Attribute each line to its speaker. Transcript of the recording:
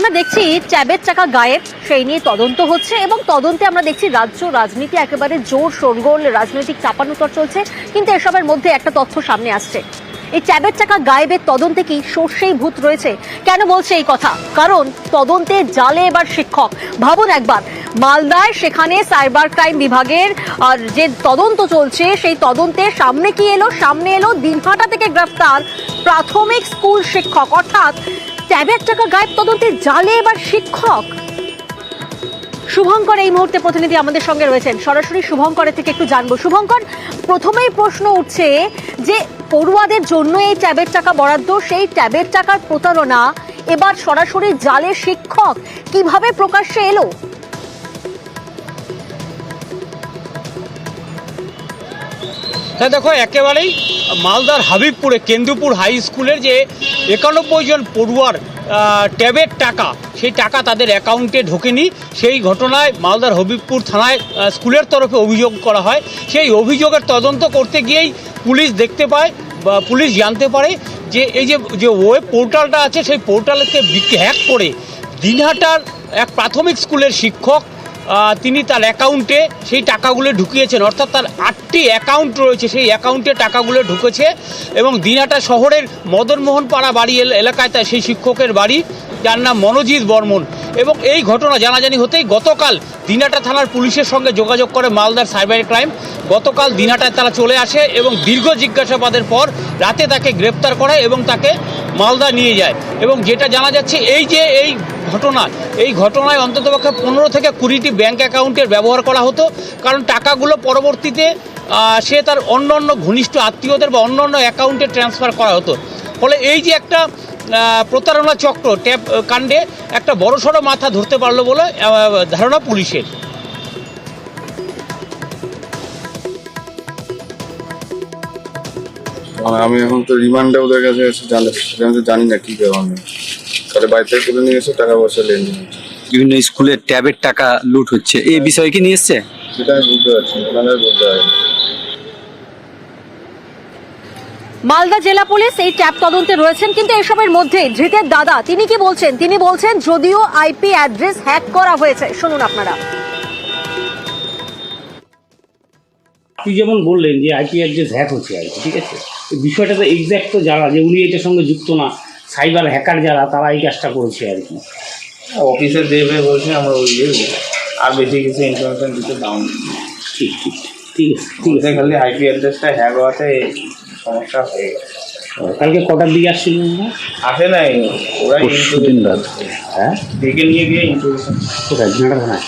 Speaker 1: আমরা দেখছি চ্যাবের চাকা গায়েব সেই নিয়ে তদন্ত হচ্ছে এবং তদন্তে আমরা দেখছি রাজ্য রাজনীতি একেবারে জোর শোরগোল রাজনৈতিক চাপানোতর চলছে। কিন্তু এসবের মধ্যে একটা তথ্য সামনে আসছে। এই ট্যাবের চাকা গায়েবের তদন্তে কি সর্ষেই ভূত রয়েছে? কেন বলছে এই কথা? কারণ তদন্তে জালে এবার শিক্ষক। ভাবুন একবার, মালদায় সেখানে সাইবার ক্রাইম বিভাগের, আর যে তদন্ত চলছে, সেই তদন্তে সামনে কি এলো? সামনে এলো দিনহাটা থেকে গ্রেফতার প্রাথমিক স্কুল শিক্ষক। অর্থাৎ ট্যাবের টাকা গায়েব তদন্তে জালে এবার শিক্ষক। শুভঙ্কর এই মুহূর্তে প্রতিনিধি আমাদের সঙ্গে রয়েছেন। সরাসরি শুভঙ্করের থেকে একটু জানব। শুভঙ্কর, প্রথমেই প্রশ্ন উঠছে যে পড়ুয়াদের জন্য এই ট্যাবের টাকা বরাদ্দ, সেই ট্যাবের টাকার প্রতারণা। এবার সরাসরি জালে শিক্ষক, কীভাবে প্রকাশ্যে এলো?
Speaker 2: হ্যাঁ দেখো, একেবারেই মালদার হাবিবপুরে, কেন্দুপুর হাই স্কুলের যে একানব্বই জন পড়ুয়ার ট্যাবের টাকা, সেই টাকা তাদের অ্যাকাউন্টে ঢোকেনি। সেই ঘটনায় মালদার হবিবপুর থানায় স্কুলের তরফে অভিযোগ করা হয়। সেই অভিযোগের তদন্ত করতে গিয়েই পুলিশ দেখতে পায় বা পুলিশ জানতে পারে যে এই যে যে ওয়েব পোর্টালটা আছে, সেই পোর্টালকে হ্যাক করে দিনহাটার এক প্রাথমিক স্কুলের শিক্ষক তিনি তার অ্যাকাউন্টে সেই টাকাগুলো ঢুকিয়েছেন। অর্থাৎ তার আটটি অ্যাকাউন্ট রয়েছে, সেই অ্যাকাউন্টে টাকাগুলো ঢুকেছে এবং দিনহাটা শহরের মদনমোহন পাড়া বাড়ি এল- এলাকায় তার সেই শিক্ষকের বাড়ি, যার নাম মনোজিৎ বর্মন। এবং এই ঘটনা জানাজানি হতেই গতকাল দিনহাটা থানার পুলিশের সঙ্গে যোগাযোগ করে মালদার সাইবার ক্রাইম গতকাল দিনহাটায় তারা চলে আসে এবং দীর্ঘ জিজ্ঞাসাবাদের পর রাতে তাকে গ্রেপ্তার করে এবং তাকে মালদা নিয়ে যায়। এবং যেটা জানা যাচ্ছে, এই যে এই ঘটনা, এই ঘটনায় অন্ততপক্ষে পনেরো থেকে কুড়িটি ব্যাংক অ্যাকাউন্টের ব্যবহার করা হতো, কারণ টাকাগুলো পরবর্তীতে সে তার অন্য অন্য ঘনিষ্ঠ আত্মীয়দের বা অন্য অন্য অ্যাকাউন্টে ট্রান্সফার করা হতো। ফলে এই যে একটা প্রতারণা চক্র, ট্যাপ, কাণ্ডে একটা বড়সড় মাথা ধরতে পারল বলে ধারণা পুলিশের।
Speaker 3: আমি এখন তো রিমান্ডে ওদের কাছে এসে জানি আমি তো জানি না কি ব্যাপার। নেই তাহলে বাড়ি থেকে তুলে নিয়ে এসে টাকা পয়সা হচ্ছে।
Speaker 4: বিভিন্ন স্কুলের ট্যাবের টাকা লুট হচ্ছে। এই বিষয়ে কি নিয়ে এসছে?
Speaker 3: সেটা আমি বুঝতে পারছি আর বলতে পারি
Speaker 1: মালদা জেলা পুলিশ এই ট্যাব তদন্তে রয়েছেন কিন্তু এসবের মধ্যে ধৃতের দাদা তিনি কি বলছেন? তিনি বলছেন যদিও আইপি অ্যাড্রেস হ্যাক করা হয়েছে। শুনুন আপনারা।
Speaker 5: আপনি যেমন বললেন যে আইপি অ্যাড্রেস হ্যাক হচ্ছে আর ঠিক আছে? বিষয়টা তো এক্স্যাক্ট তো যারা যে উনি এটার সঙ্গে যুক্ত না। সাইবার হ্যাকার যারা তারা এই কাজটা করেছে আর কি।
Speaker 6: অফিসে দেবে বলছে আমরা ওই দিয়ে আর বেশি কিছু ইনফরমেশন দিতে দাও
Speaker 5: ঠিক ঠিক ঠিক আছে ঠিক আছে।
Speaker 6: খালি আইপি অ্যাড্রেসটা হ্যাক হওয়াতে সমস্যা হয়ে গেছে।
Speaker 5: কালকে কটার দিকে আসছিল
Speaker 6: আসে নাই ওরা
Speaker 4: পরশুদিন রাত।
Speaker 5: হ্যাঁ?
Speaker 6: ডেকে নিয়ে গিয়ে ইন্ট্রোডিউশন
Speaker 5: কোথায় থানায়